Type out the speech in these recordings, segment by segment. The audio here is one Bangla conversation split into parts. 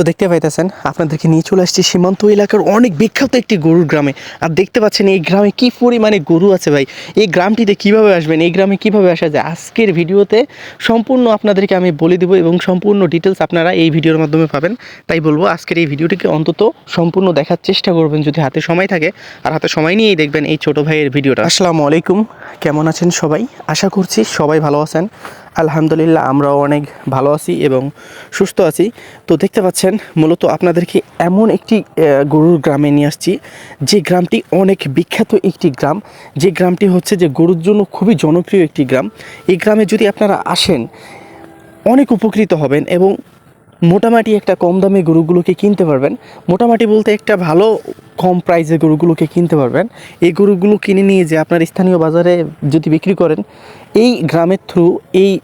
তো দেখতে পাইতেছেন, আপনাদেরকে নিয়ে চলে আসছি সীমান্ত এলাকার অনেক বিখ্যাত একটি গরুর গ্রামে। আর দেখতে পাচ্ছেন এই গ্রামে কি পরিমাণে গরু আছে ভাই? এই গ্রামটিতে কীভাবে আসবেন? এই গ্রামে কীভাবে আসা যায়? আজকের ভিডিওতে সম্পূর্ণ আপনাদেরকে আমি বলে দেবো এবং সম্পূর্ণ ডিটেলস আপনারা এই ভিডিওর মাধ্যমে পাবেন। তাই বলব, আজকের এই ভিডিওটিকে অন্তত সম্পূর্ণ দেখার চেষ্টা করবেন যদি হাতে সময় থাকে। আর হাতে সময় নিয়েই দেখবেন এই ছোট ভাইয়ের ভিডিওটা। আসসালামু আলাইকুম। কেমন আছেন সবাই? আশা করছি সবাই ভালো আছেন। আলহামদুলিল্লাহ আমরাও অনেক ভালো আছি এবং সুস্থ আছি। তো দেখতে পাচ্ছেন, মূলত আপনাদেরকে এমন একটি গরুর গ্রামে নিয়ে আসছি। যে গ্রামটি অনেক বিখ্যাত একটি গ্রাম। যে গ্রামটি হচ্ছে যে গরুর জন্য খুবই জনপ্রিয় একটি গ্রাম। এই গ্রামে যদি আপনারা আসেন, অনেক উপকৃত হবেন এবং মোটামুটি একটা কম দামে গরুগুলোকে কিনতে পারবেন। মোটামুটি বলতে একটা ভালো কম প্রাইসে গরুগুলোকে কিনতে পারবেন। এই গরুগুলো কিনে নিয়ে যে আপনার স্থানীয় বাজারে যদি বিক্রি করেন এই গ্রামের থ্রু এই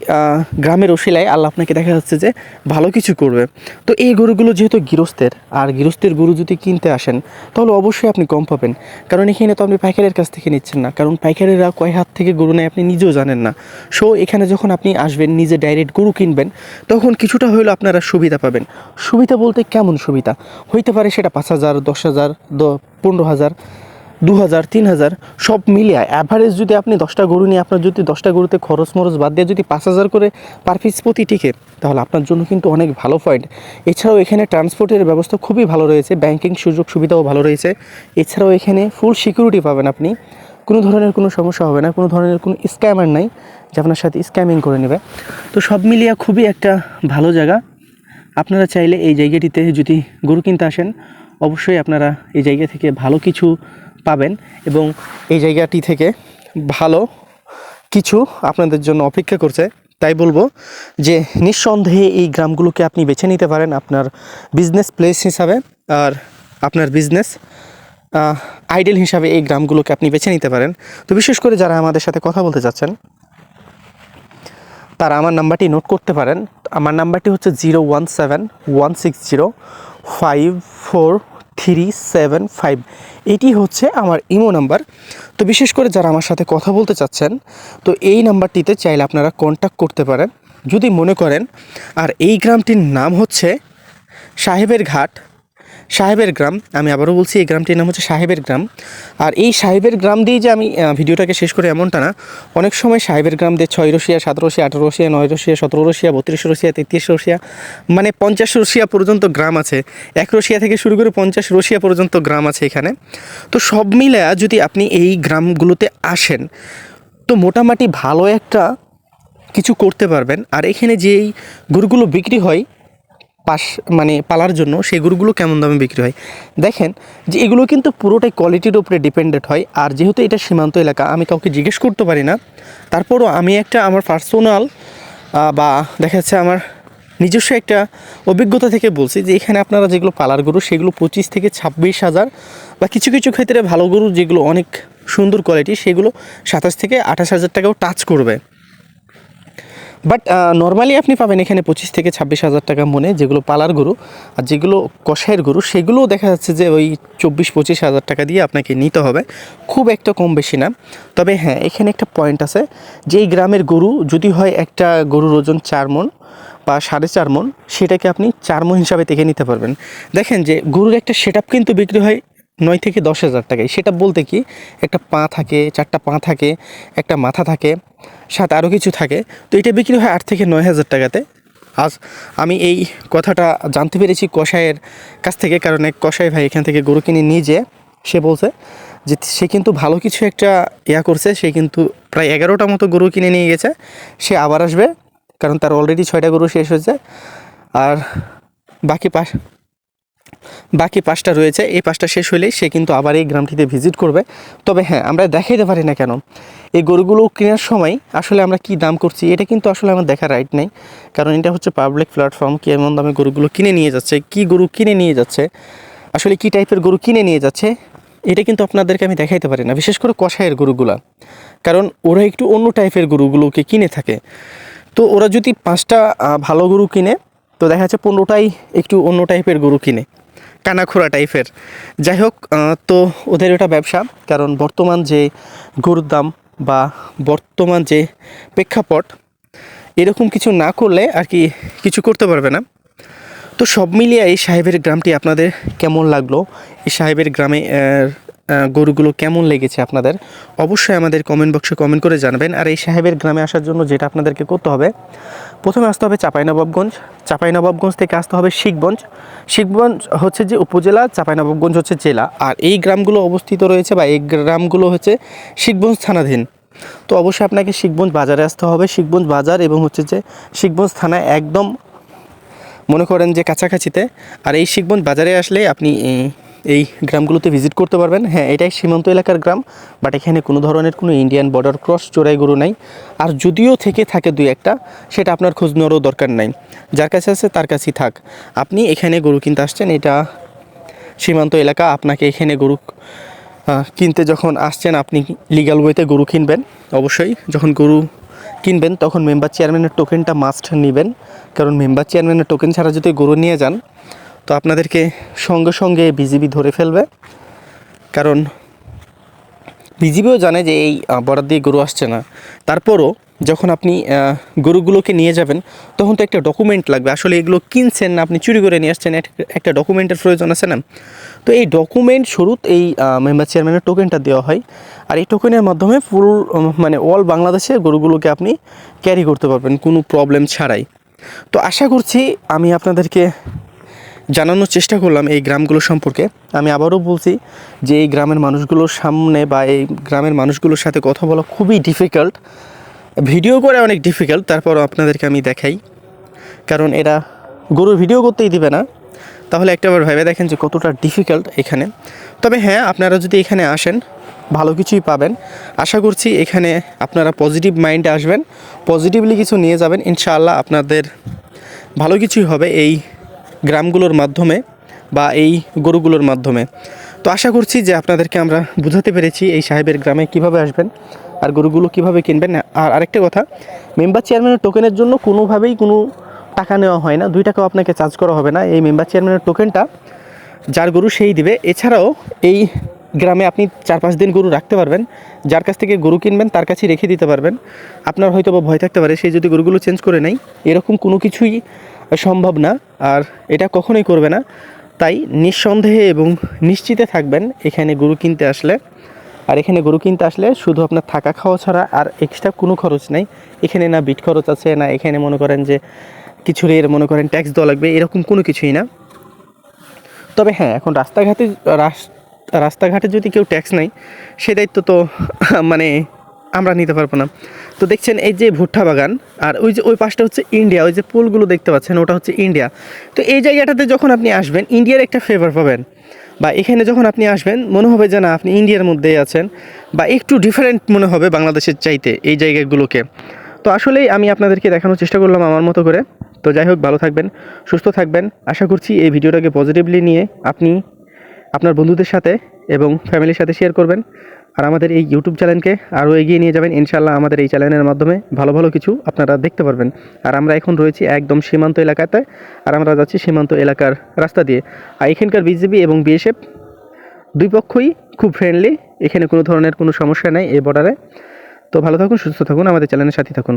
গ্রামের ওসিলায় আল্লাহ আপনাকে দেখা যাচ্ছে যে ভালো কিছু করবে। তো এই গরুগুলো যেহেতু গৃহস্থের, আর গৃহস্থের গরু যদি কিনতে আসেন, তাহলে অবশ্যই আপনি কম পাবেন। কারণ এখানে তো আপনি পাইকারের কাছ থেকে নিচ্ছেন না। কারণ পাইকারেরা কয় হাত থেকে গরু নেয় আপনি নিজেও জানেন না। সো এখানে যখন আপনি আসবেন, নিজে ডাইরেক্ট গরু কিনবেন, তখন কিছুটা হলেও আপনারা সুবিধা পাবেন। সুবিধা বলতে কেমন সুবিধা? হইতে পারে সেটা পাঁচ হাজার, দশ হাজার, দ, পনেরো হাজার। দু হাজার তিন হাজার সব মিলিয়ে অ্যাভারেজ যদি আপনি দশটা গরু নিয়ে আপনার যদি দশটা গরুতে খরচ মরচ বাদ দিয়ে যদি পাঁচ হাজার করে পার পিস প্রতি টিকে, তাহলে আপনার জন্য কিন্তু অনেক ভালো পয়েন্ট এছাড়াও এখানে ট্রান্সপোর্টের ব্যবস্থা খুবই ভালো রয়েছে ব্যাংকিং সুযোগ সুবিধাও ভালো রয়েছে। এছাড়াও এখানে ফুল সিকিউরিটি পাবেন আপনি। কোনো ধরনের কোনো সমস্যা হবে না, কোনো ধরনের কোনো স্ক্যামার নাই যে আপনার সাথে স্ক্যামিং করে নেবে। তো সব মিলিয়ে খুবই একটা ভালো জায়গা। আপনারা চাইলে এই জায়গাটিতে যদি গরু কিনতে আসেন, অবশ্যই আপনারা এই জায়গা থেকে ভালো কিছু পাবেন এবং এই জায়গাটি থেকে ভালো কিছু আপনাদের জন্য অপেক্ষা করছে। তাই বলব যে নিঃসন্দেহে এই গ্রামগুলোকে আপনি বেছে নিতে পারেন আপনার বিজনেস প্লেস হিসাবে আর আপনার বিজনেস আইডেল হিসাবে এই গ্রামগুলোকে আপনি বেছে নিতে পারেন। তো বিশেষ করে যারা আমাদের সাথে কথা বলতে চাচ্ছেন তারা আমার নাম্বারটি নোট করতে পারেন। আমার নাম্বারটি হচ্ছে zero one seven one six zero five four three seven five. এটি হচ্ছে আমার ইমো নাম্বার। তো বিশেষ করে যারা আমার সাথে কথা বলতে চাচ্ছেন, তো এই নাম্বারটিতে চাইলে আপনারা কন্ট্যাক্ট করতে পারেন। যদি মনে করেন, আর এই গ্রামটির নাম হচ্ছে সাহেবের ঘাট। সাহেবের গ্রাম, আমি আবারও বলছি, এই গ্রামটির নাম হচ্ছে সাহেবের গ্রাম। আর এই সাহেবের গ্রাম দিয়ে যে আমি ভিডিওটাকে শেষ করে এমনটা না, অনেক সময় সাহেবের গ্রাম দিয়ে ছয় রশিয়া, সাত রসিয়া আঠারো রসিয়া নয় রশিয়া, সতেরো রশিয়া, বত্রিশ রশিয়া, তেত্রিশ রশিয়া মানে পঞ্চাশ রশিয়া পর্যন্ত গ্রাম আছে। এক রশিয়া থেকে শুরু করে পঞ্চাশ রশিয়া পর্যন্ত গ্রাম আছে এখানে। তো সব মিলে যদি আপনি এই গ্রামগুলোতে আসেন, তো মোটামুটি ভালো একটা কিছু করতে পারবেন। আর এখানে যেই গরুগুলো বিক্রি হয় পাশ মানে পালার জন্য সেই গরুগুলো কেমন দামে বিক্রি হয়? দেখেন যে এগুলো কিন্তু পুরোটাই কোয়ালিটির উপরে ডিপেন্ডেন্ট হয়। আর যেহেতু এটা সীমান্ত এলাকা, আমি কাউকে জিজ্ঞেস করতে পারি না। তারপরও আমি একটা আমার পার্সোনাল বা দেখা যাচ্ছে আমার নিজস্ব একটা অভিজ্ঞতা থেকে বলছি যে এখানে আপনারা যেগুলো পালার গরু, সেগুলো পঁচিশ থেকে ছাব্বিশ হাজার বা কিছু কিছু ক্ষেত্রে ভালো গরু যেগুলো অনেক সুন্দর কোয়ালিটি সেগুলো সাতাশ থেকে আঠাশ হাজার টাকাও টাচ করবে। বাট নর্মালি আপনি পাবেন এখানে পঁচিশ থেকে ছাব্বিশ হাজার টাকা মনে যেগুলো পালার গরু আর যেগুলো কষায়ের গরু, সেগুলোও দেখা যাচ্ছে যে ওই চব্বিশ পঁচিশ হাজার টাকা দিয়ে আপনাকে নিতে হবে। খুব একটা কম বেশি না। তবে হ্যাঁ এখানে একটা পয়েন্ট আছে যে এই গ্রামের গরু যদি হয় একটা গরুর ওজন চার মন বা সাড়ে চার মন, সেটাকে আপনি চার মন হিসাবে দেখে নিতে পারবেন। দেখেন যে গরুর একটা সেট কিন্তু বিক্রি হয় নয় থেকে দশ হাজার টাকায় সেটা বলতে কি, একটা পা থাকে, চারটা পা থাকে, একটা মাথা থাকে, সাথে আরও কিছু থাকে। তো এটা বিক্রি হয় আট থেকে নয় হাজার টাকাতে। আজ আমি এই কথাটা জানতে পেরেছি কষায়ের কাছ থেকে, কারণ এক কষাই ভাই এখান থেকে গরু কিনে নিয়ে যেয়ে সে বলছে যে সে কিন্তু ভালো কিছু একটা ইয়া করছে, সে কিন্তু প্রায় এগারোটা মতো গরু কিনে নিয়ে গেছে। সে আবার আসবে, কারণ তার অলরেডি ছয়টা গরু শেষ হয়েছে। আর বাকি পাঁচ বাকি পাঁচটা রয়েছে, এই পাঁচটা শেষ হলেই সে কিন্তু আবার এই গ্রামটিতে ভিজিট করবে। তবে হ্যাঁ আমরা দেখাইতে পারি না কেন। এই গরুগুলো কেনার সময় আসলে আমরা কি দাম করছি, এটা কিন্তু আসলে আমার দেখা রাইট নেই। কারণ এটা হচ্ছে পাবলিক প্ল্যাটফর্ম কি এমন দামে গরুগুলো কিনে নিয়ে যাচ্ছে, কি গরু কিনে নিয়ে যাচ্ছে, আসলে কি টাইপের গরু কিনে নিয়ে যাচ্ছে, এটা কিন্তু আপনাদেরকে আমি দেখাইতে পারি না, বিশেষ করে কষায়ের গরুগুলা। কারণ ওরা একটু অন্য টাইপের গরুগুলোকে কিনে থাকে। তো ওরা যদি পাঁচটা ভালো গরু কিনে, তো দেখা যাচ্ছে পনেরোটাই একটু অন্য টাইপের গরু কিনে। কানাখোরা টাইপের। যাই হোক তো ওদের এটা ব্যবসা, কারণ বর্তমান যে গরুর দাম বা বর্তমান যে প্রেক্ষাপট, এরকম কিছু না করলে আর কি কিছু করতে পারবে না। তো সব মিলিয়ে এই সাহেবের গ্রামটি আপনাদের কেমন লাগল? এই সাহেবের গ্রামে গরুগুলো কেমন লেগেছে আপনাদের? অবশ্যই আমাদের কমেন্ট বক্সে কমেন্ট করে জানাবেন। আর এই সাহেবের গ্রামে আসার জন্য যেটা আপনাদেরকে করতে হবে, প্রথমে আসতে হবে চাঁপাইনবাবগঞ্জ। চাঁপাইনবাবগঞ্জ থেকে আসতে হবে শিখগঞ্জ। শিখগঞ্জ হচ্ছে যে উপজেলা, চাঁপাইনবাবগঞ্জ হচ্ছে জেলা। আর এই গ্রামগুলো অবস্থিত রয়েছে বা এই গ্রামগুলো হচ্ছে শিখগঞ্জ থানাধীন। তো অবশ্যই আপনাকে শিখগঞ্জ বাজারে আসতে হবে। শিখগঞ্জ বাজার এবং হচ্ছে যে শিখগঞ্জ থানা একদম মনে করেন যে কাছাকাছিতে। আর এই শিখগঞ্জ বাজারে আসলে আপনি এই, গ্রামগুলোতে ভিজিট করতে পারবেন। হ্যাঁ এটাই সীমান্ত এলাকার গ্রাম বাট এখানে কোনো ধরনের কোনো ইন্ডিয়ান বর্ডার ক্রস চোরাই গরু নাই। আর যদিও থেকে থাকে দুই একটা সেটা আপনার খোঁজ নেওয়ারও দরকার নাই। যার কাছে আছে তার কাছেই থাক। আপনি এখানে গরু কিনতে আসছেন এটা সীমান্ত এলাকা আপনাকে এখানে গরু কিনতে যখন আসছেন আপনি লিগাল ওয়েতে গরু কিনবেন। অবশ্যই যখন গরু কিনবেন তখন মেম্বার চেয়ারম্যানের টোকেনটা মাস্ট নেবেন। কারণ মেম্বার চেয়ারম্যানের টোকেন ছাড়া যদি গরু নিয়ে যান তো আপনাদেরকে সঙ্গে সঙ্গে বিজিবি ধরে ফেলবে। কারণ বিজিবিও জানে যে এই বরাদ দিয়ে গরু আসছে না। তারপরও যখন আপনি গরুগুলোকে নিয়ে যাবেন, তখন তো একটা ডকুমেন্ট লাগবে। আসলে এগুলো কিনছেন না, আপনি চুরি করে নিয়ে আসছেন এক- একটা ডকুমেন্টের প্রয়োজন আছে না? তো এই ডকুমেন্ট শুরুত এই মেম্বার চেয়ারম্যানের টোকেনটা দেওয়া হয়। আর এই টোকেনের মাধ্যমে ফুল মানে অল বাংলাদেশে গরুগুলোকে আপনি ক্যারি করতে পারবেন, কোনো প্রবলেম ছাড়াই। তো আশা করছি আমি আপনাদেরকে জানানোর চেষ্টা করলাম এই গ্রামগুলো সম্পর্কে। আমি আবারও বলছি যে এই গ্রামের মানুষগুলোর সামনে বা এই গ্রামের মানুষগুলোর সাথে কথা বলা খুবই ডিফিকাল্ট ভিডিও করে অনেক ডিফিকাল্ট তারপর আপনাদেরকে আমি দেখাই। কারণ এরা গরুর ভিডিও করতেই দিবে না। তাহলে একটাবার ভেবে দেখেন যে কতটা ডিফিকাল্ট এখানে। তবে হ্যাঁ আপনারা যদি এখানে আসেন, ভালো কিছুই পাবেন। আশা করছি এখানে আপনারা পজিটিভ মাইন্ডে আসবেন পজিটিভলি কিছু নিয়ে যাবেন। ইনশাআল্লাহ আপনাদের ভালো কিছুই হবে এই গ্রামগুলোর মাধ্যমে বা এই গরুগুলোর মাধ্যমে। তো আশা করছি যে আপনাদেরকে আমরা বুঝাতে পেরেছি এই সাহেবের গ্রামে কীভাবে আসবেন আর গরুগুলো কীভাবে কিনবেন। আর আরেকটা কথা মেম্বার চেয়ারম্যানের টোকেনের জন্য কোনোভাবেই কোনো টাকা নেওয়া হয় না, দুই টাকাও আপনাকে চার্জ করা হবে না। এই মেম্বার চেয়ারম্যানের টোকেনটা যার গরু সেই দিবে। এছাড়াও এই গ্রামে আপনি চার পাঁচ দিন গরু রাখতে পারবেন। যার কাছ থেকে গরু কিনবেন, তার কাছেই রেখে দিতে পারবেন। আপনার হয়তো বা ভয় থাকতে পারে সেই যদি গরুগুলো চেঞ্জ করে নেয়, এরকম কোনো কিছুই সম্ভব না, আর এটা কখনোই করবে না। তাই নিঃসন্দেহে এবং নিশ্চিতে থাকবেন, এখানে গরু কিনতে আসলে। আর এখানে গরু কিনতে আসলে শুধু আপনার থাকা খাওয়া ছাড়া আর এক্সট্রা কোনো খরচ নেই। এখানে না বিট খরচ আছে, না এখানে মনে করেন যে কিছু এর মনে করেন ট্যাক্স দেওয়া লাগবে, এরকম কোনো কিছুই না। তবে হ্যাঁ এখন রাস্তাঘাটে, রাস- রাস্তাঘাটে যদি কেউ ট্যাক্স নেয়, সে দায়িত্ব তো মানে আমরা নিতে পারব না। তো দেখছেন এই যে ভুট্টা বাগান, আর ওই যে ওই পাশটা হচ্ছে ইন্ডিয়া, ওই যে পুলগুলো দেখতে পাচ্ছেন, ওটা হচ্ছে ইন্ডিয়া। তো এই জায়গাটাতে যখন আপনি আসবেন, ইন্ডিয়ার একটা ফেভার পাবেন। বা এখানে যখন আপনি আসবেন, মনে হবে যে না, আপনি ইন্ডিয়ার মধ্যেই আছেন, বা একটু ডিফারেন্ট মনে হবে বাংলাদেশের চাইতে এই জায়গাগুলোকে। তো আসলেই আমি আপনাদেরকে দেখানোর চেষ্টা করলাম আমার মতো করে। তো যাই হোক, ভালো থাকবেন, সুস্থ থাকবেন। আশা করছি এই ভিডিওটাকে পজিটিভলি নিয়ে আপনি আপনার বন্ধুদের সাথে এবং ফ্যামিলির সাথে শেয়ার করবেন। আর আমাদের এই ইউটিউব চ্যানেলকে আরও এগিয়ে নিয়ে যাবেন। ইনশাল্লাহ আমাদের এই চ্যানেলের মাধ্যমে ভালো ভালো কিছু আপনারা দেখতে পারবেন। আর আমরা এখন রয়েছি একদম সীমান্ত এলাকাতে, আর আমরা যাচ্ছি সীমান্ত এলাকার রাস্তা দিয়ে। আর এখানকার বিজেপি এবং বিএসএফ দুই পক্ষই খুব ফ্রেন্ডলি এখানে কোনো ধরনের কোনো সমস্যা নেই এই বর্ডারে তো ভালো থাকুন, সুস্থ থাকুন, আমাদের চ্যানেলের সাথে থাকুন।